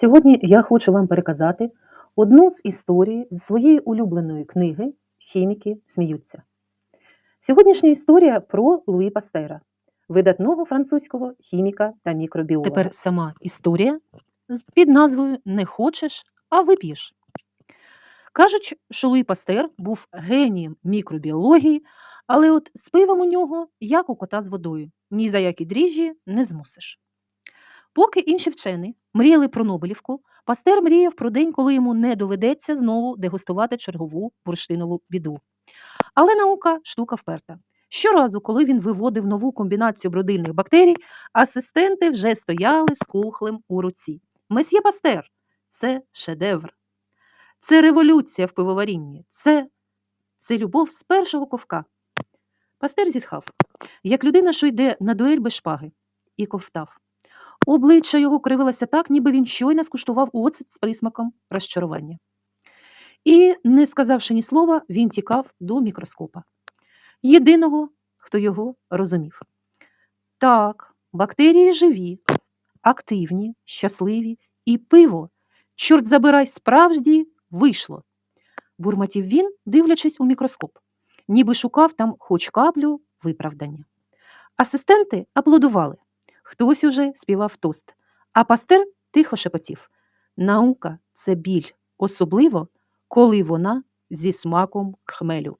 Сьогодні я хочу вам переказати одну з історій з своєї улюбленої книги Хіміки сміються. Сьогоднішня історія про Луї Пастера, видатного французького хіміка та мікробіолога. Тепер сама історія під назвою Не хочеш, а вип'єш. Кажуть, що Луї Пастер був генієм мікробіології, але от з пивом у нього, як у кота з водою, ні за які дріжджі не змусиш. Поки інші вчені мріяли про Нобелівку, Пастер мріяв про день, коли йому не доведеться знову дегустувати чергову бурштинову біду. Але наука штука вперта. Щоразу, коли він виводив нову комбінацію бродильних бактерій, асистенти вже стояли з кухлем у руці. Месьє Пастер це шедевр. Це революція в пивоварінні. Це, це любов з першого ковка. Пастер зітхав, як людина, що йде на дуель без шпаги, і ковтав. Обличчя його кривилося так, ніби він щойно скуштував оцет з присмаком розчарування. І, не сказавши ні слова, він тікав до мікроскопа. Єдиного, хто його розумів. Так, бактерії живі, активні, щасливі, і пиво, чорт забирай, справді вийшло. Бурмотів він, дивлячись у мікроскоп, ніби шукав там хоч каплю виправдання. Асистенти аплодували. Хтось уже співав тост, а пастир тихо шепотів. Наука це біль, особливо, коли вона зі смаком хмелю.